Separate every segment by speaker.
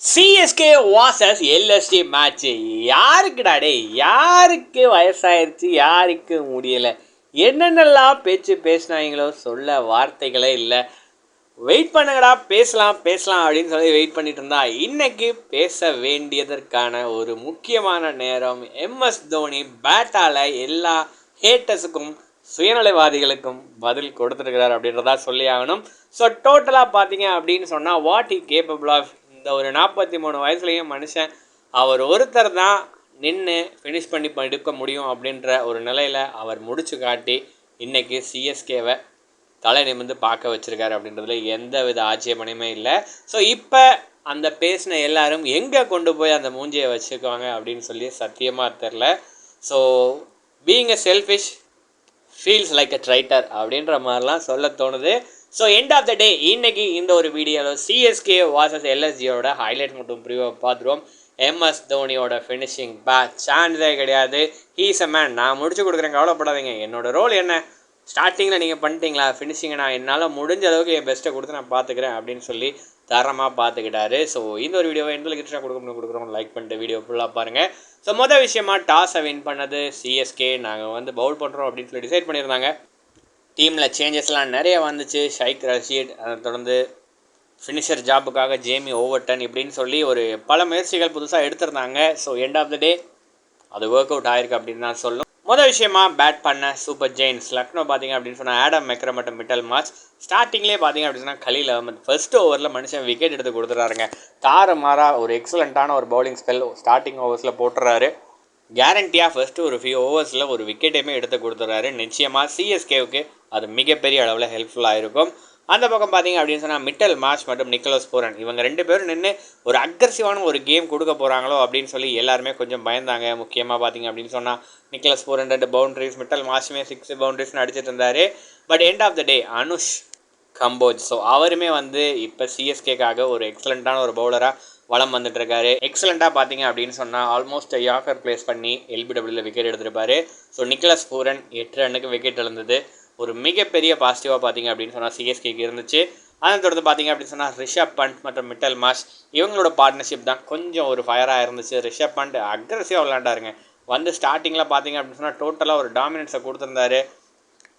Speaker 1: CSK versus LSD match யாருக்குடா டே யாருக்கு வயசாயிருச்சு? யாருக்கு முடியலை? என்னென்னலாம் பேச்சு பேசினாங்களோ சொல்ல வார்த்தைகளே இல்லை. வெயிட் பண்ணுங்கடா பேசலாம் பேசலாம் அப்படின்னு சொல்லி வெயிட் பண்ணிட்டு இருந்தா இன்னைக்கு பேச வேண்டியதற்கான ஒரு முக்கியமான நேரம் எம்எஸ் தோனி பேட்டால எல்லா ஹேட்டர்ஸுக்கும் சுயநலவாதிகளுக்கும் பதில் கொடுத்துருக்கிறார் அப்படின்றதா சொல்லி ஆகணும். ஸோ டோட்டலாக பார்த்தீங்க அப்படின்னு சொன்னால் வாட் இ கேப்பபிள் ஆஃப் இந்த ஒரு நாற்பத்தி மூணு வயசுலேயும் மனுஷன் அவர் ஒருத்தர் தான் நின்று ஃபினிஷ் பண்ணி எடுக்க முடியும் அப்படின்ற ஒரு நிலையில் அவர் முடிச்சு காட்டி இன்றைக்கி சிஎஸ்கேவை தலை நிமிர்ந்து பார்க்க வச்சுருக்காரு அப்படின்றதுல எந்த வித ஆட்சேபனையுமே இல்லை. ஸோ இப்போ அந்த பேசின எல்லாரும் எங்கே கொண்டு போய் அந்த மூஞ்சியை வச்சுக்குவாங்க அப்படின்னு சொல்லி சத்தியமாக தெரில so being a selfish feels like a traitor அப்படின்ற மாதிரிலாம் சொல்ல தோணுது. So end of the day இன்னைக்கு இந்த ஒரு வீடியோவில் சிஎஸ்கே வாசஸ் எல்எஸ்ஜியோட ஹைலைட் மட்டும் ப்ரீவாக பார்த்துருவோம். எம்எஸ் தோனியோட ஃபினிஷிங் பே சான்ஸே கிடையாது. ஹீஸ் அ மேன் நான் முடிச்சு கொடுக்குறேன். கவலைப்படாதீங்க. என்னோட ரோல் என்ன? ஸ்டார்டிங்கில் நீங்கள் பண்ணிட்டீங்களா? ஃபினிஷிங்கை நான் என்னால் முடிஞ்ச அளவுக்கு என் பெஸ்ட்டை கொடுத்து நான் பார்த்துக்கிறேன் அப்படின்னு சொல்லி தரமாக பார்த்துக்கிட்டாரு. ஸோ இந்த ஒரு வீடியோவை எங்களுக்கு கிட்ட கொடுக்கணும் கொடுக்குறோம் லைக் பண்ணிட்டு வீடியோ ஃபுல்லாக பாருங்கள் ஸோ மொதல் விஷயமா டாஸை வின் பண்ணது சிஎஸ்கே நாங்கள் வந்து பவுல் பண்ணுறோம் அப்படின்னு சொல்லி டிசைட் பண்ணியிருந்தாங்க. டீமில் சேஞ்சஸ்லாம் நிறைய வந்துச்சு. ஷைக் ரஷீத் அதை தொடர்ந்து ஃபினிஷர் ஜாப்புக்காக ஜேமி ஓவர்டன் இப்படின்னு சொல்லி ஒரு பல முயற்சிகள் புதுசாக எடுத்திருந்தாங்க. So end of the day அது ஒர்க் அவுட் ஆயிருக்கு அப்படின்னு தான் சொல்லணும் முதல் விஷயமா பேட் பண்ண சூப்பர் ஜெயின்ஸ் லக்னோ பார்த்தீங்க அப்படின்னு சொன்னால் ஆடம் மெக்ர மற்றும் மிட்டல் மார்ச் ஸ்டார்டிங்லேயே பார்த்தீங்க அப்படின்னு சொன்னால் கலீல் அகமது ஃபர்ஸ்ட் ஓவரில் மனுஷன் விக்கெட் எடுத்து கொடுத்துறாருங்க. தாறு மாறா ஒரு எக்ஸலண்ட்டான ஒரு பவுலிங் ஸ்பெல் ஸ்டார்டிங் ஓவர்ஸில் போட்டுறாரு. கேரண்டியாக ஃபஸ்ட்டு ஒரு ஃபியூ ஓவர்ஸில் ஒரு விக்கெட்டையுமே எடுத்து கொடுத்துறாரு. நிச்சயமாக சிஎஸ்கேவுக்கு அது மிகப்பெரிய அளவில் ஹெல்ப்ஃபுல்லாக இருக்கும். அந்த பக்கம் பார்த்தீங்க அப்படின்னு சொன்னால் மிட்டல் மார்ச் மற்றும் நிக்கலஸ் போரன் இவங்க ரெண்டு பேரும் நின்று ஒரு அக்ரஸிவான ஒரு கேம் கொடுக்க போகிறாங்களோ அப்படின்னு சொல்லி எல்லாருமே கொஞ்சம் பயந்தாங்க. முக்கியமாக பார்த்தீங்க அப்படின்னு சொன்னால் நிக்கலஸ் போரன் ரெண்டு பவுண்ட்ரிஸ் மிட்டல் மார்ச்சுமே சிக்ஸ் பவுண்ட்ரிஸ்னு அடிச்சிட்டு இருந்தார். But end of the day Anshul Kamboj so அவருமே வந்து இப்போ சிஎஸ்கேக்காக ஒரு எக்ஸலண்ட்டான ஒரு பவுலராக வளம் வந்துட்டுருக்காரு எக்ஸலண்ட்டாக பார்த்தீங்க அப்படின்னு சொன்னால் ஆல்மோஸ்ட் யாக்கர் பிளேஸ் பண்ணி எல்பிடபிள்யூவில் விக்கெட் எடுத்திருப்பாரு. ஸோ நிக்கலஸ் பூரன் எட்டு ரன்னுக்கு விக்கெட் இழந்தது. ஒரு மிகப்பெரிய பாசிட்டிவாக பார்த்தீங்க அப்படின்னு சொன்னால் சிஎஸ்கேக்கு இருந்துச்சு. அதை தொடர்ந்து பார்த்தீங்க அப்படின்னு சொன்னால் ரிஷப் பண்ட் மற்றும் மிட்டல் மாஷ் இவங்களோட பார்ட்னர்ஷிப் தான் கொஞ்சம் ஒரு ஃபயராக இருந்துச்சு. ரிஷப் பண்ட் அக்ரஸிவாக விளாண்டாருங்க வந்து ஸ்டார்டிங்கில் பார்த்தீங்க அப்படின்னு சொன்னால் டோட்டலாக ஒரு டாமினன்ஸை கொடுத்துருந்தாரு.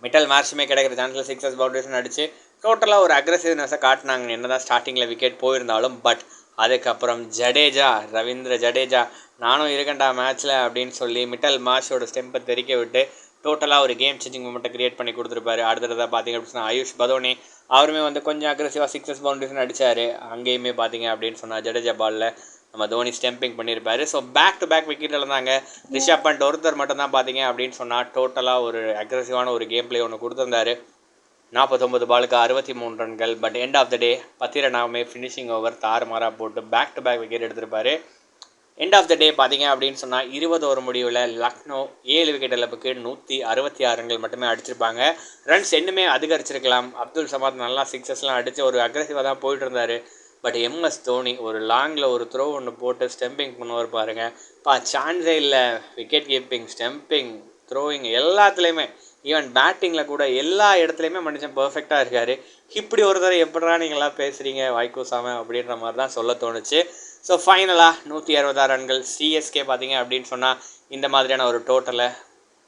Speaker 1: மிட்டல் மேட்ச்சுமே கிடைக்கிற சான்ஸில் சிக்ஸஸ் பவுண்டரிஸ்னு அடிச்சு டோட்டலாக ஒரு அக்ரஸிவ்னஸை காட்டினாங்க என்ன தான் ஸ்டார்டிங்கில் விக்கெட் போயிருந்தாலும் பட் அதுக்கப்புறம் ஜடேஜா ரவீந்திர ஜடேஜா நானும் இருக்கேன்டா மேட்ச்சில் அப்படின்னு சொல்லி மிட்டல் மாஷோட ஸ்டெம்பை தெறிக்க விட்டு டோட்டலாக ஒரு கேம் சேஞ்சிங் மூமெண்ட்டை கிரியேட் பண்ணி கொடுத்துருப்பாரு. அடுத்ததாக பார்த்தீங்க அப்படின்னு சொன்னால் ஆயுஷ் பதோனி. அவருமே வந்து கொஞ்சம் அக்ரெசிவாக சிக்ஸஸ் பவுண்டரிஸ்னு அடிச்சார். அங்கேயுமே பார்த்தீங்க அப்படின்னு சொன்னால் ஜடேஜா பாலில் நம்ம தோனி ஸ்டெம்பிங் பண்ணியிருப்பாரு so back to back wicket இருந்தாங்க ரிஷப் பண்ட் ஒருத்தர் மட்டும் தான் பார்த்தீங்க அப்படின்னு சொன்னால் டோட்டலாக ஒரு அக்ரெசிவான ஒரு கேம் பிளே ஒன்று கொடுத்துருந்தாரு. நாற்பத்தொம்பது பாலுக்கு அறுபத்தி மூணு ரன்கள். But end of the day பத்திரனாவுமே finishing over தாறுமாறாக போட்டு பேக் டு பேக் விக்கெட் எடுத்திருப்பாரு. எண்ட் ஆஃப் த டே பார்த்தீங்க அப்படின்னு சொன்னால் இருபது ஒரு முடிவில் லக்னோ ஏழு விக்கெட் இழப்புக்கு நூற்றி அறுபத்தி ஆறு ரன்கள் மட்டுமே அடிச்சிருப்பாங்க. ரன்ஸ் இன்னுமே அதிகரிச்சிருக்கலாம். அப்துல் சமாத் நல்லா சிக்ஸஸ்லாம் அடித்து ஒரு அக்ரெசிவாக தான் போயிட்டு இருந்தார் பட் எம்எஸ் தோனி ஒரு லாங்கில் ஒரு த்ரோ ஒன்று போட்டு ஸ்டெம்பிங் பண்ணுவார் பாருங்க. பா சான்ஸே இல்லை. விக்கெட் கீப்பிங் ஸ்டெம்பிங் த்ரோயிங் எல்லாத்துலேயுமே. ஈவன் பேட்டிங்கில் கூட எல்லா இடத்துலையுமே மனுஷன் பர்ஃபெக்டாக இருக்கார். இப்படி ஒரு தடவை எப்படா நீங்களாம் பேசுகிறீங்க வாய்க்கூசாமல் அப்படின்ற மாதிரி தான் சொல்ல தோணுச்சு. ஸோ ஃபைனலாக நூற்றி அறுபதாறு ரன்கள். சிஎஸ்கே பார்த்தீங்க அப்படின்னு சொன்னால் இந்த மாதிரியான ஒரு டோட்டலை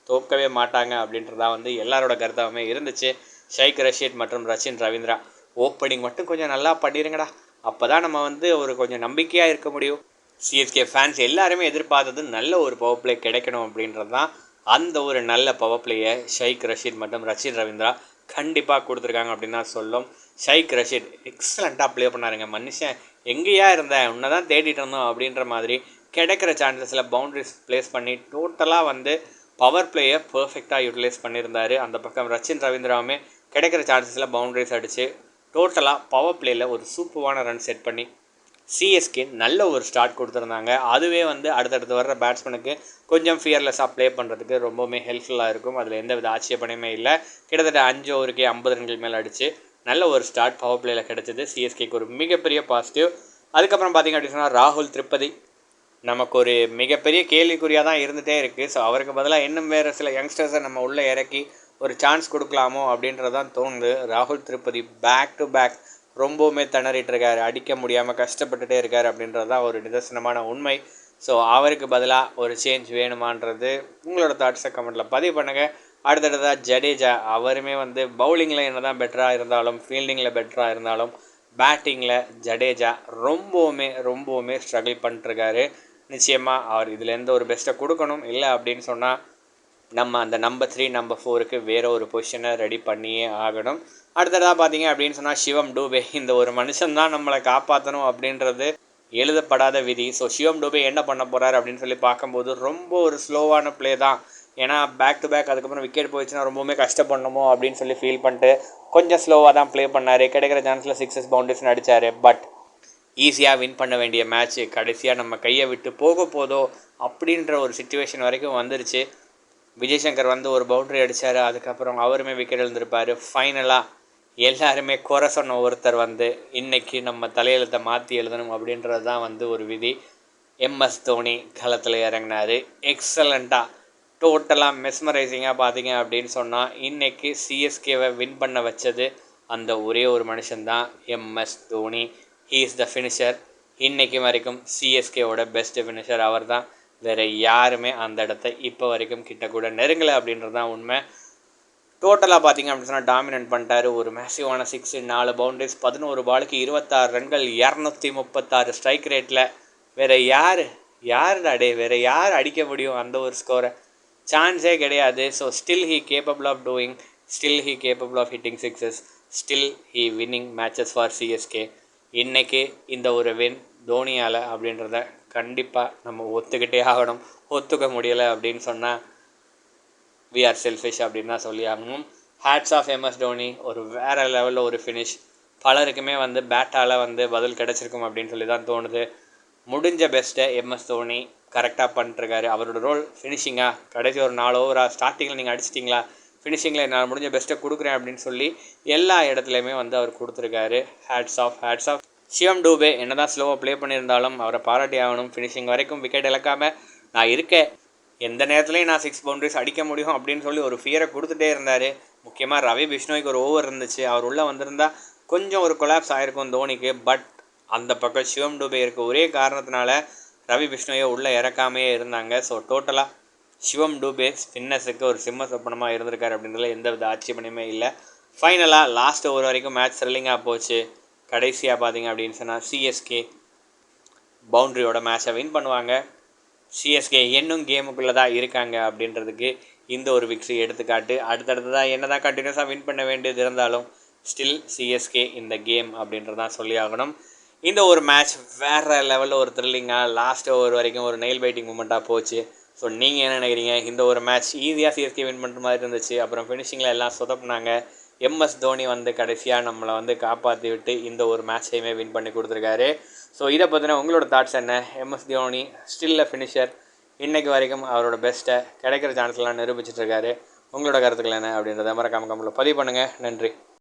Speaker 1: தோற்கவே மாட்டாங்க அப்படின்றதா வந்து எல்லாரோட கருத்தாகவே இருந்துச்சு. ஷைக் ரஷீத் மற்றும் ரச்சின் ரவீந்திரா. ஓப்பனிங் மட்டும் கொஞ்சம் நல்லா பண்ணிடுங்கடா அப்போ தான் நம்ம வந்து ஒரு கொஞ்சம் நம்பிக்கையாக இருக்க முடியும். சிஎஸ்கே ஃபேன்ஸ் எல்லாருமே எதிர்பார்த்தது நல்ல ஒரு பவர் பிளே கிடைக்கணும் அப்படின்றது தான் அந்த ஒரு நல்ல பவர் பிளேயை ஷைக் ரஷீத் மற்றும் ரச்சின் ரவீந்திரா கண்டிப்பாக கொடுத்துருக்காங்க அப்படின்னு தான் சொல்லும். ஷைக் ரஷீத் எக்ஸலண்ட்டாக ப்ளே பண்ணாருங்க. மனுஷன் எங்கேயா இருந்தேன் உன்னை தான் தேடிட்டு இருந்தோம் அப்படின்ற மாதிரி கிடைக்கிற சான்சஸில் பவுண்டரிஸ் ப்ளேஸ் பண்ணி டோட்டலாக வந்து பவர் பிளேயை பர்ஃபெக்டாக யூட்டிலைஸ் பண்ணியிருந்தார். அந்த பக்கம் ரச்சின் ரவீந்திராவுமே கிடைக்கிற சான்சஸில் பவுண்டரிஸ் அடித்து டோட்டலாக பவர் பிளேயில் ஒரு சூப்பரான ரன் செட் பண்ணி சிஎஸ்கே நல்ல ஒரு ஸ்டார்ட் கொடுத்துருந்தாங்க. அதுவே வந்து அடுத்தடுத்து வர்ற பேட்ஸ்மேனுக்கு கொஞ்சம் ஃபியர்லெஸ்ஸாக ப்ளே பண்ணுறதுக்கு ரொம்பவுமே ஹெல்ப்ஃபுல்லாக இருக்கும். அதில் எந்த வித ஆட்சேபனையுமே இல்லை. கிட்டத்தட்ட அஞ்சு ஓவருக்கே ஐம்பது ரன்கள் மேலே அடிச்சு நல்ல ஒரு ஸ்டார்ட் பவர் பிளேயில் கிடச்சிது சிஎஸ்கேக்கு ஒரு மிகப்பெரிய பாசிட்டிவ் அதுக்கப்புறம் பார்த்திங்க அப்படின்னு சொன்னால் ராகுல் திருப்பதி நமக்கு ஒரு மிகப்பெரிய கேள்விக்குறியாக தான் இருந்துகிட்டே இருக்குது ஸோ அவருக்கு பதிலாக இன்னும் வேறு சில யங்ஸ்டர்ஸை நம்ம உள்ளே இறக்கி ஒரு சான்ஸ் கொடுக்கலாமோ அப்படின்றது தான் தோணுது. ராகுல் திருப்பதி பேக் டு பேக் ரொம்பவுமே திணறிட்டு இருக்கார். அடிக்க முடியாமல் கஷ்டப்பட்டுட்டே இருக்கார் அப்படின்றது தான் ஒரு நிதர்சனமான உண்மை. ஸோ அவருக்கு பதிலாக ஒரு சேஞ்ச் வேணுமான்றது உங்களோட தாட்ஸை கமெண்ட்டில் பதிவு பண்ணுங்கள் அடுத்தடுத்ததாக ஜடேஜா அவருமே வந்து பவுலிங்கில் என்ன தான் பெட்டராக இருந்தாலும் ஃபீல்டிங்கில் பெட்டராக இருந்தாலும் பேட்டிங்கில் ஜடேஜா ரொம்பவுமே ரொம்பவுமே ஸ்ட்ரகிள் பண்ணிட்டுருக்காரு. நிச்சயமாக அவர் இதில் எந்த ஒரு பெஸ்ட்டை கொடுக்கணும் இல்லை அப்படின்னு சொன்னால் நம்ம அந்த நம்பர் த்ரீ நம்பர் ஃபோருக்கு வேறு ஒரு பொசிஷனை ரெடி பண்ணியே ஆகணும். அடுத்ததாக பார்த்தீங்க அப்படின்னு சொன்னால் சிவம் டூபே இந்த ஒரு மனுஷன் தான் நம்மளை காப்பாற்றணும் அப்படின்றது எழுதப்படாத விதி. ஸோ சிவம் டூபே என்ன பண்ண போகிறார் அப்படின்னு சொல்லி பார்க்கும்போது ரொம்ப ஒரு ஸ்லோவான ப்ளே தான். ஏன்னா பேக் டு பேக் அதுக்கப்புறம் விக்கெட் போயிடுச்சுன்னா ரொம்பவுமே கஷ்டப்படணுமோ அப்படின்னு சொல்லி ஃபீல் பண்ணிட்டு கொஞ்சம் ஸ்லோவாக தான் ப்ளே பண்ணார். கிடைக்கிற சான்ஸில் சிக்ஸஸ் பவுண்டரிஸ்னு அடித்தார் பட் ஈஸியாக வின் பண்ண வேண்டிய மேட்ச்சு கடைசியாக நம்ம கையை விட்டு போக போதோ அப்படின்ற ஒரு சுச்சுவேஷன் வரைக்கும் வந்துருச்சு. விஜய் சங்கர் வந்து ஒரு பவுண்டரி அடித்தார் அதுக்கப்புறம் அவருமே விக்கெட் எழுந்திருப்பார் ஃபைனலாக எல்லாருமே குறை சொன்ன ஒருத்தர் வந்து இன்றைக்கி நம்ம தலையெழுத்தை மாற்றி எழுதணும் அப்படின்றது தான் வந்து ஒரு விதி. எம்எஸ் தோனி களத்தில் இறங்கினார். எக்ஸலண்ட்டாக டோட்டலாக மெஸ்மரைசிங்காக பார்த்தீங்க அப்படின்னு சொன்னால் இன்றைக்கி சிஎஸ்கேவை வின் பண்ண வச்சது அந்த ஒரே ஒரு மனுஷன்தான் MS Dhoni. He is the finisher இன்றைக்கு வரைக்கும் சிஎஸ்கேவோட பெஸ்ட்டு ஃபினிஷர் அவர் தான். வேறு யாருமே அந்த இடத்த இப்போ வரைக்கும் கிட்ட கூட நெருங்கலை அப்படின்றது தான் உண்மை. டோட்டலாக பார்த்தீங்க அப்படின்னு சொன்னால் டாமினன்ட் பண்ணிட்டாரு. ஒரு மேசிவான சிக்ஸ் நாலு பவுண்டரிஸ் பதினோரு பாலுக்கு இருபத்தாறு ரன்கள் இரநூத்தி முப்பத்தாறு ஸ்ட்ரைக் ரேட்டில் வேறு யார்? யார் அடே வேறு யார் அடிக்க முடியும் அந்த ஒரு ஸ்கோரை சான்ஸே கிடையாது. So still he capable of doing still he capable of hitting sixes still he winning matches for CSK இன்றைக்கி இந்த ஒரு வின் தோனியால் அப்படின்றத கண்டிப்பாக நம்ம ஒத்துக்கிட்டே ஆகணும். ஒத்துக்க முடியலை அப்படின்னு சொன்னால் வி ஆர் செல்ஃபிஷ் அப்படின்னு தான் சொல்லி ஆகணும் ஹேட்ஸ் ஆஃப் எம்எஸ் தோனி ஒரு வேறு லெவலில் ஒரு ஃபினிஷ் பலருக்குமே வந்து பேட்டால் வந்து பதில் கிடச்சிருக்கும் அப்படின்னு சொல்லி தான் தோணுது. முடிஞ்ச பெஸ்ட்டை எம்எஸ் தோனி கரெக்டாக பண்ணிட்டுருக்காரு. அவரோட ரோல் ஃபினிஷிங்காக கடைசி ஒரு நாலு ஓவராக ஸ்டார்டிங்கில் நீங்கள் அடிச்சிட்டிங்களா? ஃபினிஷிங்கில் நான் முடிஞ்ச பெஸ்ட்டை கொடுக்குறேன் அப்படின்னு சொல்லி எல்லா இடத்துலையுமே வந்து அவர் கொடுத்துருக்காரு. Hats off hats off Shivam Dube என்ன தான் ஸ்லோவாக ப்ளே பண்ணியிருந்தாலும் அவரை பாராட்டி ஆகணும். ஃபினிஷிங் வரைக்கும் விக்கெட் இழக்காமல் நான் இருக்கேன். எந்த நேரத்துலையும் நான் சிக்ஸ் பவுண்டரிஸ் அடிக்க முடியும் அப்படின்னு சொல்லி ஒரு ஃபியரை கொடுத்துட்டே இருந்தார். முக்கியமாக ரவி பிஷ்ணோய்க்கு ஒரு ஓவர் இருந்துச்சு. அவர் உள்ளே வந்திருந்தால் கொஞ்சம் ஒரு கொலாப்ஸ் ஆகிருக்கும் தோனிக்கு. பட் அந்த பக்கம் சிவம் டூபே இருக்க ஒரே காரணத்தினால ரவி பிஷ்ணோயை உள்ளே இறக்காமையே இருந்தாங்க. ஸோ டோட்டலாக சிவம் டூபே ஸ்பின்னஸுக்கு ஒரு சிம்ம சொப்பனமாக இருந்திருக்காரு அப்படின்றதுல எந்த வித ஆட்சேபனையுமே இல்லை. ஃபைனலாக லாஸ்ட் ஓவர் வரைக்கும் மேட்ச் த்ரில்லிங்காக போச்சு. கடைசியாக பார்த்தீங்க அப்படின்னு சொன்னால் சிஎஸ்கே பவுண்ட்ரியோட மேட்சை வின் பண்ணுவாங்க. சிஎஸ்கே இன்னும் கேமுக்குள்ளே தான் இருக்காங்க அப்படின்றதுக்கு இந்த ஒரு விக்ஸி எடுத்துக்காட்டு. அடுத்தடுத்ததாக என்ன தான் கண்டினியூஸாக வின் பண்ண வேண்டியது இருந்தாலும் ஸ்டில் சிஎஸ்கே இந்த கேம் அப்படின்றதான் சொல்லி ஆகணும். இந்த ஒரு மேட்ச் வேறு லெவலில் ஒரு த்ரில்லிங்காக லாஸ்ட் ஓவர் வரைக்கும் ஒரு நெயில் பைட்டிங் மூமெண்ட்டாக போச்சு. ஸோ நீங்கள் என்ன நினைக்கிறீங்க? இந்த ஒரு மேட்ச் ஈஸியாக சிஎஸ்கே வின் பண்ணுற மாதிரி இருந்துச்சு. அப்புறம் ஃபினிஷிங்கில் எல்லாம் சொதப்புனாங்க. எம்எஸ் தோனி வந்து கடைசியாக நம்மளை வந்து காப்பாற்றி விட்டு இந்த ஒரு மேட்சையுமே வின் பண்ணி கொடுத்துருக்காரு. ஸோ இதை பற்றின உங்களோட தாட்ஸ் என்ன? எம்எஸ் தோனி ஸ்டில்ல ஃபினிஷர் இன்றைக்கு வரைக்கும் அவரோட பெஸ்ட்டை கிடைக்கிற சான்ஸ்லாம் நிரூபிச்சிட்ருக்காரு உங்களோட கருத்துக்கள் என்ன அப்படின்றத மறக்காம கம்பளில் பதிவு பண்ணுங்கள் நன்றி.